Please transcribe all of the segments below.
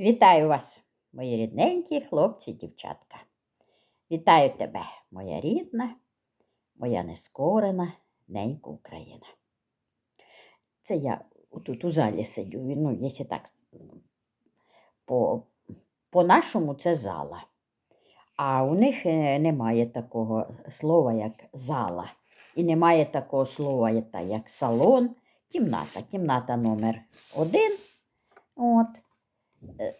Вітаю вас, мої рідненькі хлопці дівчатка. Вітаю тебе, моя рідна, моя нескорена ненька Україна. Це я тут у залі сидю. Ну, якщо так по, по-нашому це зала. А у них е, немає такого слова, як зала. І немає такого слова, як салон, кімната. Кімната номер один. От. Е,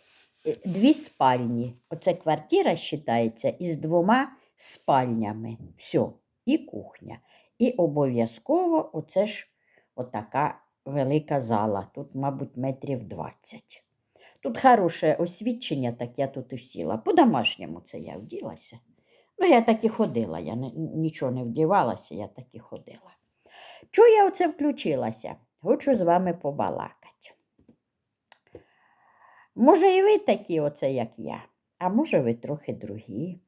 Дві спальні. Оце квартира вважається із двома спальнями. Все, і кухня. І обов'язково оце ж отака велика зала. Тут, мабуть, метрів 20. Тут хороше освідчення, так я тут і сіла. По-домашньому це я вділася. Ну, я так і ходила, я нічого не вдівалася, я так і ходила. Чого я оце включилася? Хочу з вами побалакати. Може, і ви такі, оце, як я, а може, ви трохи другі,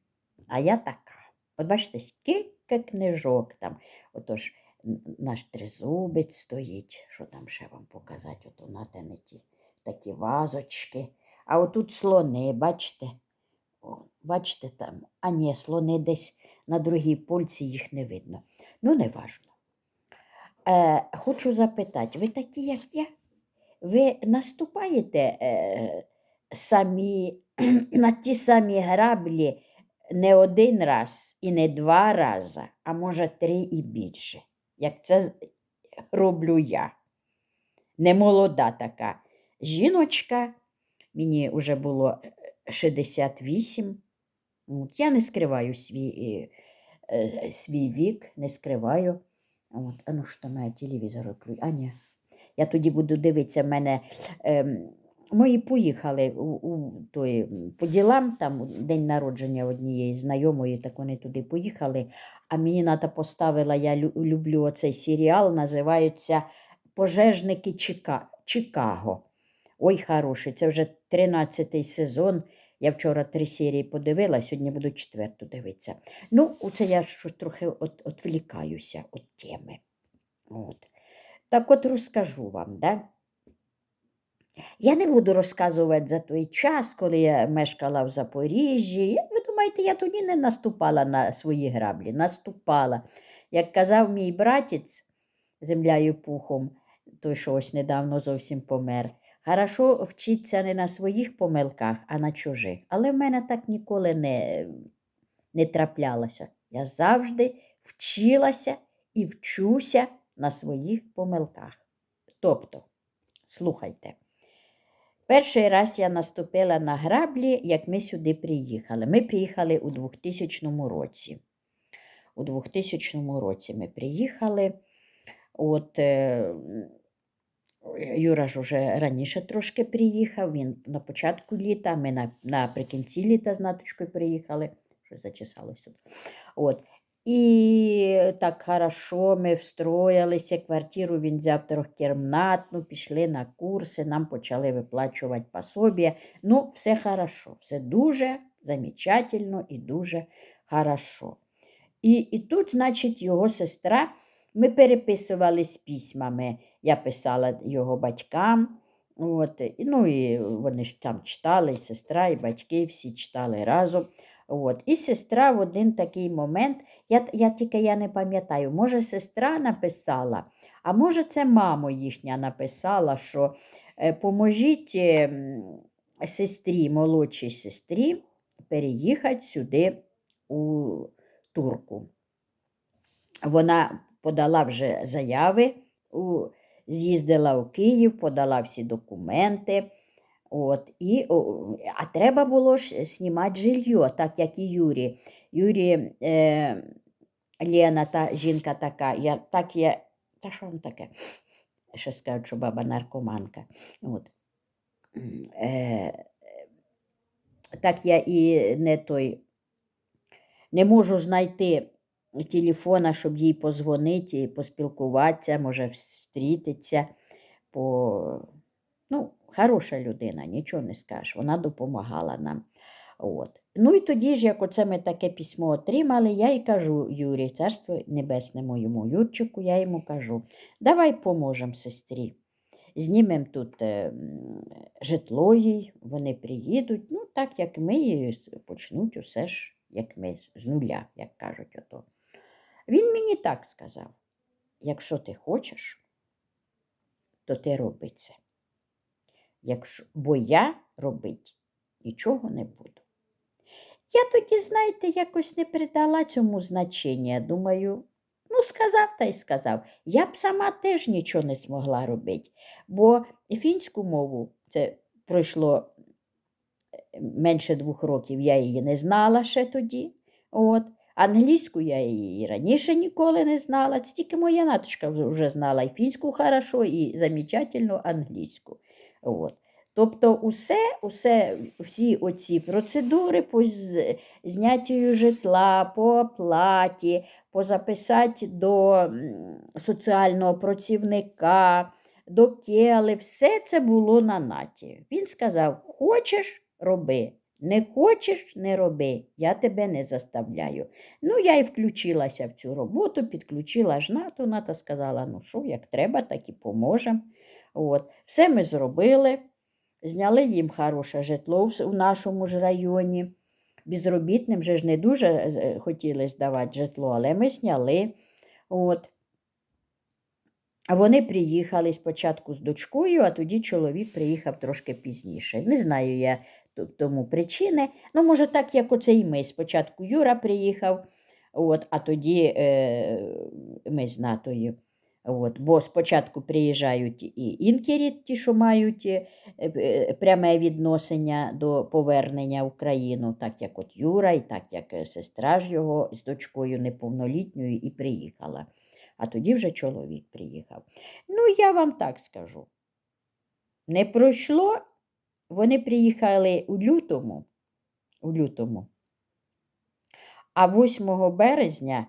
а я така. От бачите, скільки книжок там. Отож, наш тризубець стоїть, що там ще вам показати, ото на тенеті такі вазочки. А отут слони, бачите? О, бачите там, а ні, слони десь на другій польці їх не видно. Ну, не важно. Е, хочу запитати, ви такі, як я? Ви наступаєте е, самі, на ті самі граблі не один раз і не два рази, а може три і більше, як це роблю я. Не молода така жіночка, мені вже було е, 68. От, я не скриваю свій, е, е, свій вік, не скриваю. От, а ну що мене телевізор А, ні. Я тоді буду дивитися, в мене ем, мої поїхали у, у той, по ділам, там день народження однієї знайомої, так вони туди поїхали. А мені ната поставила, я лю- люблю оцей серіал, називається Пожежники Чика... Чикаго. Ой, хороший, це вже 13-й сезон. Я вчора три серії подивила, сьогодні буду четверту дивитися. Ну, оце я щось трохи от, отвлікаюся від теми. От. Так от розкажу вам, да? Я не буду розказувати за той час, коли я мешкала в Запоріжжі. Ви думаєте, я тоді не наступала на свої граблі? Наступала. Як казав мій братець землею пухом, той, що ось недавно зовсім помер. Хорошо вчиться не на своїх помилках, а на чужих. Але в мене так ніколи не, не траплялося. Я завжди вчилася і вчуся на своїх помилках. Тобто, слухайте, перший раз я наступила на граблі, як ми сюди приїхали. Ми приїхали у 2000 році. У 2000 році ми приїхали. От е, Юра ж уже раніше трошки приїхав, він на початку літа, ми на, наприкінці літа з Наточкою приїхали. Щось зачесалося. От. І так хорошо ми встроїлися, квартиру він взяв трьохкімнатну, пішли на курси, нам почали виплачувати пособія. Ну, все хорошо, все дуже замечательно і дуже хорошо. І, і тут, значить, його сестра, ми переписувались письмами. Я писала його батькам. От, ну і вони ж там читали, і сестра, і батьки всі читали разом. От. І сестра в один такий момент, я, я тільки я не пам'ятаю, може, сестра написала, а може, це мамо їхня написала, що е, поможіть е, сестрі, молодшій сестрі переїхати сюди у турку. Вона подала вже заяви, з'їздила у Київ, подала всі документи. От, і, а треба було ж знімати жилье, так як і Юрі. Юрі е, Лена, та жінка така, я, так я, та що вам таке? Ще скажуть, що баба наркоманка. От. Е, так я і не той не можу знайти телефона, щоб їй позвонити поспілкуватися, може, встрітися. По... Ну, хороша людина, нічого не скажеш. Вона допомагала нам. От. Ну і тоді ж, як оце ми таке письмо отримали, я і кажу Юрі, царство небесне моєму Юрчику, я йому кажу, давай поможемо сестрі. знімемо тут е, житло їй, вони приїдуть, ну так як ми, с- почнуть усе ж, як ми, з нуля, як кажуть ото. Він мені так сказав: якщо ти хочеш, то ти роби це. Якщо, бо я робить нічого не буду. Я тоді, знаєте, якось не придала цьому значення. Думаю, ну, сказав та й сказав. Я б сама теж нічого не змогла робити, бо фінську мову це пройшло менше двох років, я її не знала ще тоді. От. Англійську я її раніше ніколи не знала. Тільки моя наточка вже знала і фінську хорошо, і замечательно англійську. От. Тобто усе, усе, всі оці процедури по зняттю житла, по оплаті, по записати до соціального працівника, до кели, все це було на наті. Він сказав: хочеш, роби. Не хочеш, не роби, я тебе не заставляю. Ну, я і включилася в цю роботу, підключила ж НАТО, НАТО сказала, ну що, як треба, так і поможемо. От. Все ми зробили, зняли їм хороше житло в нашому ж районі. Безробітним же ж не дуже е, хотіли здавати житло, але ми зняли. От. А вони приїхали спочатку з дочкою, а тоді чоловік приїхав трошки пізніше. Не знаю я тому причини. Ну, може, так, як оце і ми. Спочатку Юра приїхав, от, а тоді е, ми з Натою. От, бо спочатку приїжджають і інкері, ті, що мають е, е, пряме відношення до повернення в Україну, так як от Юра, і так як е, сестра ж його з дочкою неповнолітньою і приїхала. А тоді вже чоловік приїхав. Ну, я вам так скажу. Не пройшло, вони приїхали у лютому, у лютому, а 8 березня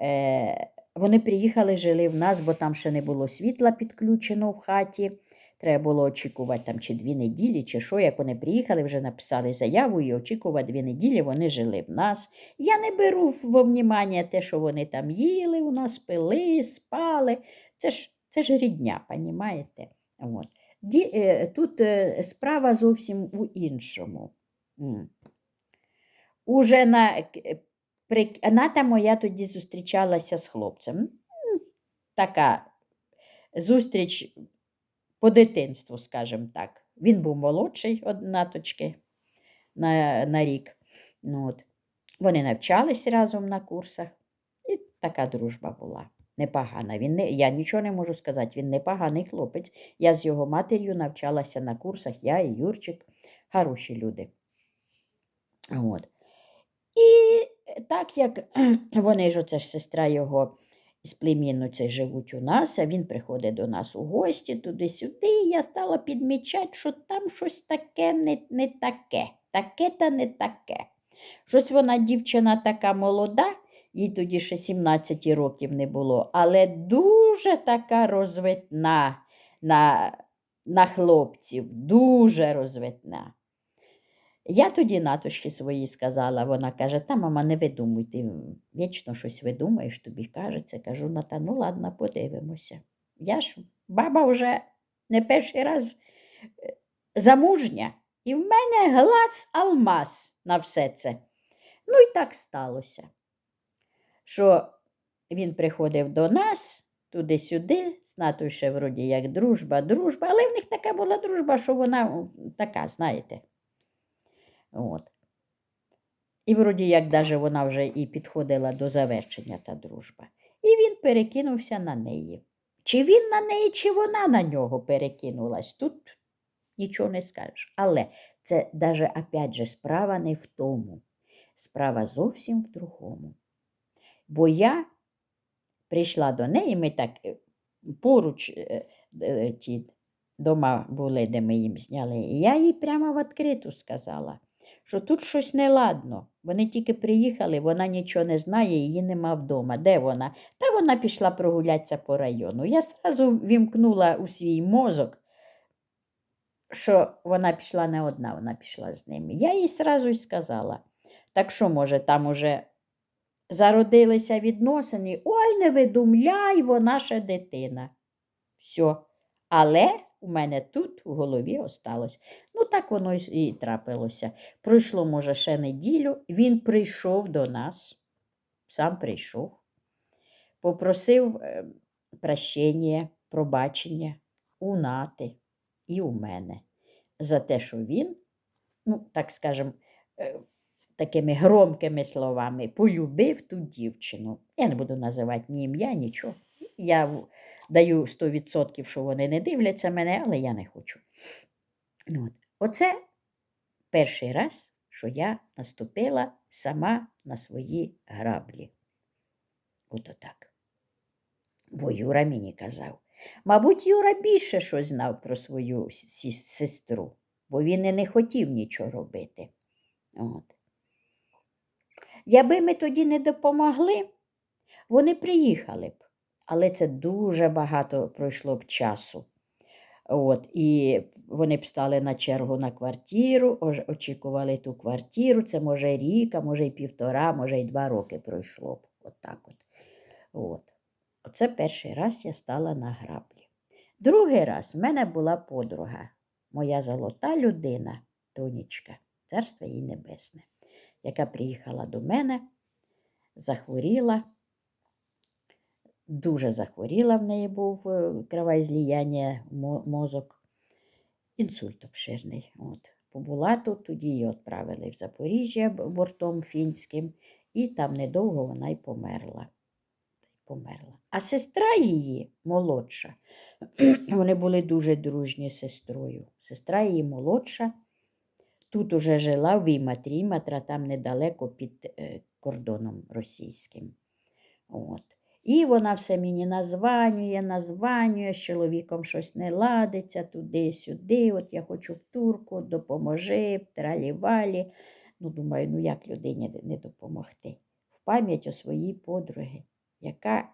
е, вони приїхали, жили в нас, бо там ще не було світла підключено в хаті. Треба було очікувати там чи дві неділі, чи що. Як вони приїхали, вже написали заяву і очікувати дві неділі, вони жили в нас. Я не беру во внімання те, що вони там їли, у нас пили, спали. Це ж, це ж рідня, понімаєте? От. Е, тут е, справа зовсім у іншому. Уже на, Ната моя тоді зустрічалася з хлопцем. Така зустріч по дитинству, скажімо так. Він був молодший од наточки на, на рік. Ну, от. Вони навчались разом на курсах, і така дружба була. Непогана. Він не, я нічого не можу сказати, він непоганий хлопець. Я з його матір'ю навчалася на курсах, я і Юрчик, хороші люди. От. І так як вони ж, оце ж сестра його з племінницею живуть у нас, а він приходить до нас у гості туди-сюди, і я стала підмічати, що там щось таке не, не таке, таке та не таке. Щось вона дівчина така молода, їй тоді ще 17 років не було, але дуже така розвитна на, на хлопців, дуже розвитна. Я тоді наточки своїй сказала, вона каже, та мама, не видумуй, ти вічно щось видумаєш, тобі кажеться. Кажу, Ната, ну ладно, подивимося. Я ж баба вже не перший раз е, замужня, і в мене глаз алмаз на все це. Ну і так сталося, що він приходив до нас туди-сюди, з Натою ще вроді як дружба, дружба, але в них така була дружба, що вона така, знаєте. От. І вроді як даже вона вже і підходила до завершення та дружба. І він перекинувся на неї. Чи він на неї, чи вона на нього перекинулась, тут нічого не скажеш. Але це даже, опять же, справа не в тому. Справа зовсім в другому. Бо я прийшла до неї, ми так е, поруч е, е, ті дома були, де ми їм зняли, і я їй прямо в відкриту сказала, що тут щось неладно. Вони тільки приїхали, вона нічого не знає, її нема вдома. Де вона? Та вона пішла прогулятися по району. Я зразу вімкнула у свій мозок, що вона пішла не одна, вона пішла з ними. Я їй зразу й сказала. Так що, може, там уже зародилися відносини, ой, не видумляй, вона ще дитина. Все. Але у мене тут в голові осталось. Ну, так воно і трапилося. Пройшло, може, ще неділю. Він прийшов до нас, сам прийшов, попросив е, прощення, пробачення у нати і у мене за те, що він, ну, так скажем, е, такими громкими словами, полюбив ту дівчину. Я не буду називати ні ім'я, нічого. Я даю 100%, що вони не дивляться мене, але я не хочу. Ну От. Оце перший раз, що я наступила сама на свої граблі. От отак. Бо Юра мені казав. Мабуть, Юра більше щось знав про свою сестру, бо він і не хотів нічого робити. От. Якби ми тоді не допомогли, вони приїхали б. Але це дуже багато пройшло б часу. От, і вони б стали на чергу на квартиру, очікували ту квартиру. Це може рік, а може й півтора, може й два роки пройшло б. От так от. От. Оце перший раз я стала на граблі. Другий раз в мене була подруга, моя золота людина, Тонічка, царство їй небесне, яка приїхала до мене, захворіла, дуже захворіла, в неї був е, кровоізліяння мозок, інсульт обширний. От. Побула тут, тоді її відправили в Запоріжжя бортом фінським, і там недовго вона й померла. померла. А сестра її, молодша, вони були дуже дружні з сестрою. Сестра її молодша, тут уже жила в Іматрі, Іматра там недалеко під е, кордоном російським. От. І вона все мені названює, названює, з чоловіком щось не ладиться туди-сюди. От я хочу в турку, допоможи, в тралівалі. Ну, думаю, ну як людині не- допомогти? В пам'ять о своїй подруги, яка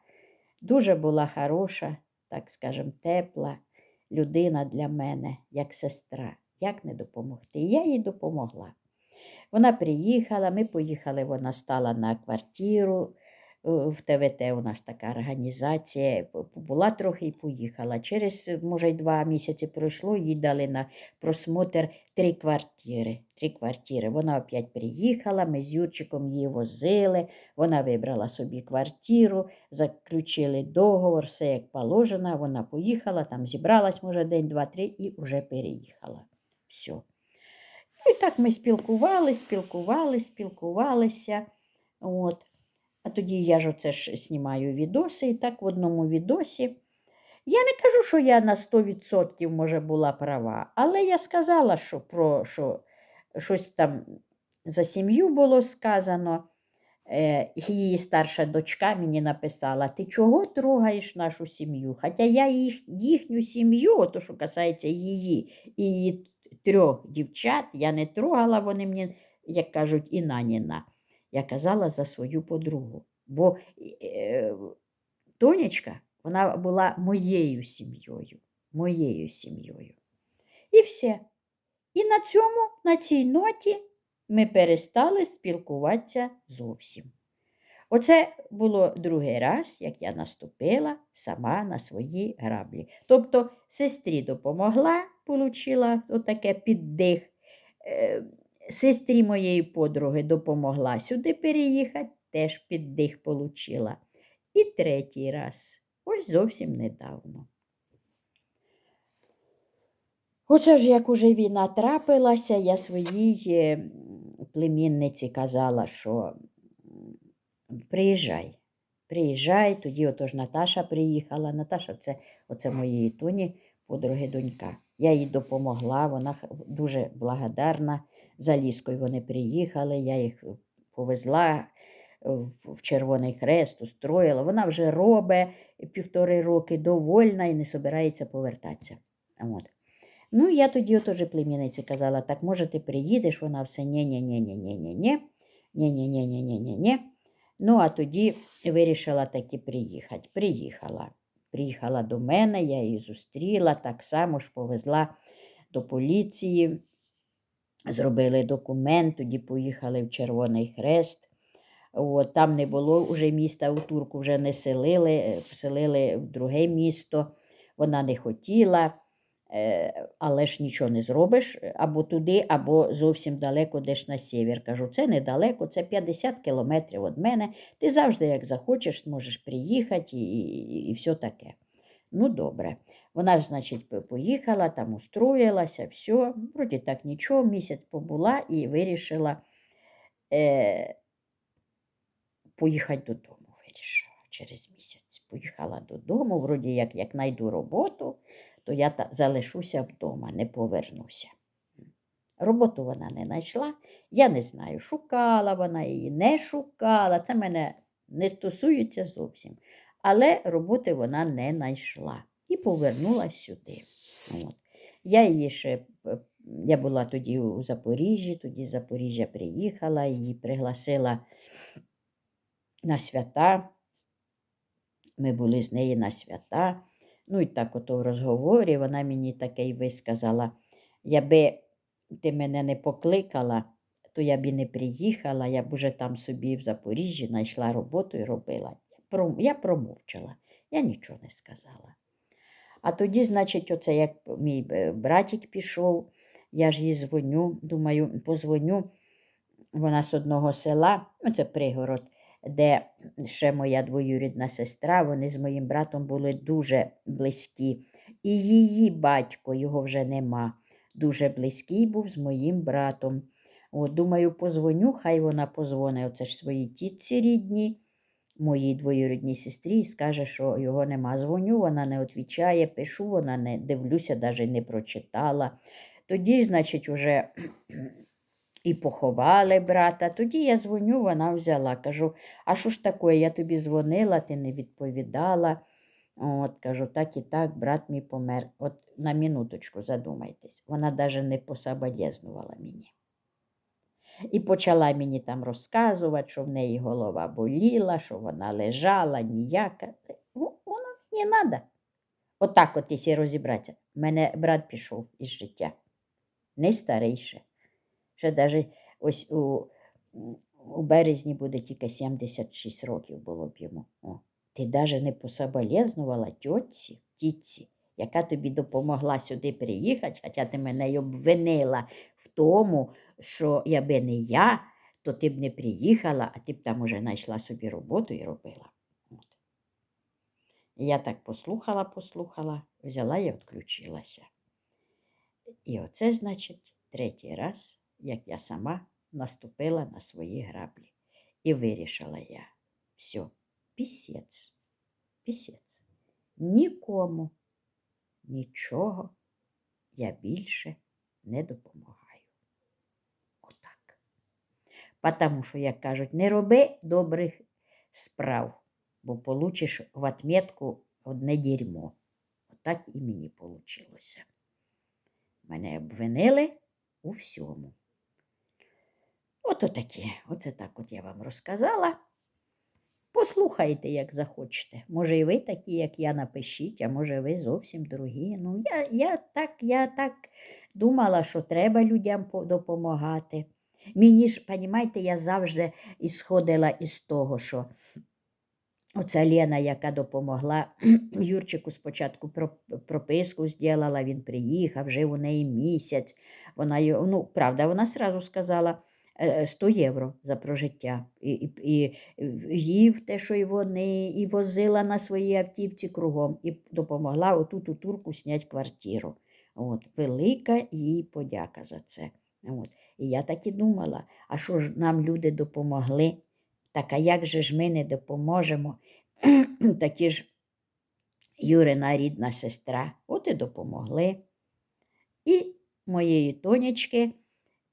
дуже була хороша, так скажем, тепла людина для мене, як сестра. Як не допомогти? Я їй допомогла. Вона приїхала, ми поїхали, вона стала на квартиру. В ТВТ у нас така організація. Була трохи і поїхала. Через, може, два місяці пройшло, їй дали на просмотр три квартири. Три квартири. Вона опять приїхала, ми з Юрчиком її возили, вона вибрала собі квартиру, заключили договор, все як положено. Вона поїхала, там зібралась, може, день, два, три, і вже переїхала. Все. І так ми спілкувались, спілкувались, спілкувалися. От. А тоді я ж оце ж знімаю відоси, і так в одному відосі. Я не кажу, що я на 100% може була права, але я сказала, що про що щось там за сім'ю було сказано. Е, її старша дочка мені написала: ти чого трогаєш нашу сім'ю? Хоча я їх, їхню сім'ю, то що касається її і її трьох дівчат, я не трогала, вони мені, як кажуть, і наніна. Я казала за свою подругу. Бо е, Тонечка, вона була моєю сім'єю, моєю сім'єю. І все. І на цьому, на цій ноті, ми перестали спілкуватися зовсім. Оце було другий раз, як я наступила сама на свої граблі. Тобто сестрі допомогла, отримала отаке піддих. Сестрі моєї подруги допомогла сюди переїхати, теж піддих отримала. І третій раз, ось зовсім недавно. Оце ж як уже війна трапилася, я своїй е, племінниці казала, що приїжджай, приїжджай. Тоді отож Наташа приїхала. Наташа це оце моєї Тоні, подруги донька. Я їй допомогла, вона дуже благодарна. За ліскою вони приїхали, я їх повезла в Червоний Хрест, устроїла. Вона вже робить півтори роки, довольна і не собирається повертатися. От. Ну, я тоді теж племінниці казала, так може ти приїдеш, вона все ні-ні-ні-ні-ні-ні-ні, ні-ні-ні-ні-ні-ні. Ну, а тоді вирішила таки приїхати. Приїхала. Приїхала до мене, я її зустріла, так само ж повезла до поліції, зробили документ, тоді поїхали в Червоний Хрест. От, там не було вже міста, у Турку вже не селили, е, селили в друге місто. Вона не хотіла. Е, але ж нічого не зробиш е, або туди, або зовсім далеко десь на север. Кажу, це недалеко, це 50 кілометрів від мене. Ти завжди, як захочеш, можеш приїхати і, і, і все таке. Ну, добре. Вона ж, значить, поїхала, там устроїлася, все. Вроді так нічого, місяць побула і вирішила е, поїхати додому. Вирішила через місяць. Поїхала додому, вроді як, як знайду роботу, то я та, залишуся вдома, не повернуся. Роботу вона не знайшла. Я не знаю, шукала вона її, не шукала. Це мене не стосується зовсім. Але роботи вона не знайшла і повернулася сюди. От. Я її ще, я була тоді у Запоріжжі, тоді з Запоріжжя приїхала, її пригласила на свята. Ми були з нею на свята. Ну і так ото в розговорі вона мені таке й висказала. Яби ти мене не покликала, то я б і не приїхала, я б уже там собі в Запоріжжі знайшла роботу і робила. Я промовчала, я нічого не сказала. А тоді, значить, оце як мій е, братик пішов, я ж їй дзвоню, думаю, позвоню. Вона з одного села, ну це пригород, де ще моя двоюрідна сестра, вони з моїм братом були дуже близькі. І її батько, його вже нема, дуже близький був з моїм братом. От, думаю, позвоню, хай вона позвонить оце ж своїй тітці рідній, моїй двоюрідній сестрі і скаже, що його нема. Дзвоню, вона не відповідає, пишу, вона не дивлюся, навіть не прочитала. Тоді, значить, уже і поховали брата. Тоді я дзвоню, вона взяла. Кажу, а що ж таке, я тобі дзвонила, ти не відповідала. От, кажу, так і так, брат мій помер. От на минуточку задумайтесь. Вона навіть не пособолезнувала мені. І почала мені там розказувати, що в неї голова боліла, що вона лежала, ніяка. Воно не треба. Отак, от, якщо розібратися. Мене брат пішов із життя. Не старийше. Ще навіть ось у, у березні буде тільки 76 років було б йому. О, ти навіть не пособолезнувала тьотці, тітці, яка тобі допомогла сюди приїхати, хоча ти мене й обвинила в тому, що якби не я, то ти б не приїхала, а ти б там уже знайшла собі роботу і робила. От. Я так послухала, послухала, взяла і відключилася. І оце, значить, третій раз, як я сама наступила на свої граблі. І вирішила я, все, пісець, пісець. Нікому нічого я більше не допомагаю. Отак. Потому що, як кажуть, не роби добрих справ, бо получиш в отметку одне дерьмо. Отак і мені вийшло. Мене обвинили у всьому. Ото таке, оце так от я вам розказала. Послухайте, як захочете. Може, і ви такі, як я, напишіть, а може, ви зовсім другі. Ну, я, я, так, я так думала, що треба людям допомагати. Мені ж, понімаєте, я завжди ісходила із того, що оця Лена, яка допомогла Юрчику спочатку прописку зробила, він приїхав, жив у неї місяць. Вона, ну, правда, вона сразу сказала е, 100 євро за прожиття. І, і, і їв те, що й вони, і возила на своїй автівці кругом, і допомогла отут у турку зняти квартиру. От, велика їй подяка за це. От. І я так і думала, а що ж нам люди допомогли? Так а як же ж ми не допоможемо? Такі ж Юрина рідна сестра, от і допомогли. І моєї тонечки,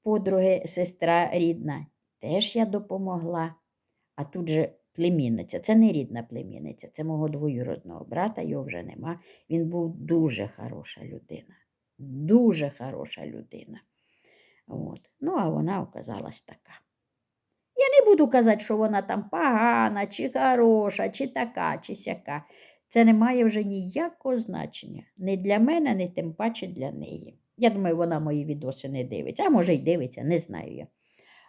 подруги, сестра рідна, теж я допомогла. А тут же племінниця, це не рідна племінниця, це мого двоюродного брата, його вже нема. Він був дуже хороша людина. Дуже хороша людина. От. Ну, а вона оказалась така. Я не буду казати, що вона там погана, чи хороша, чи така, чи сяка. Це не має вже ніякого значення. Не для мене, не тим паче для неї. Я думаю, вона мої відоси не дивиться, а може й дивиться, не знаю я.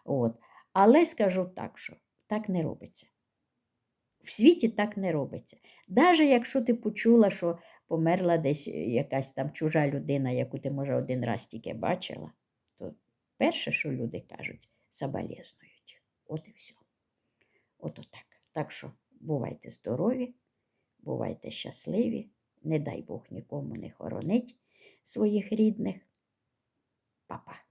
От. Але скажу так, що так не робиться. В світі так не робиться. Навіть якщо ти почула, що померла десь якась там чужа людина, яку ти, може, один раз тільки бачила, перше, що люди кажуть, заболезнують. От і все. От отак. Так що бувайте здорові, бувайте щасливі, не дай Бог нікому не хоронить своїх рідних. Па-па.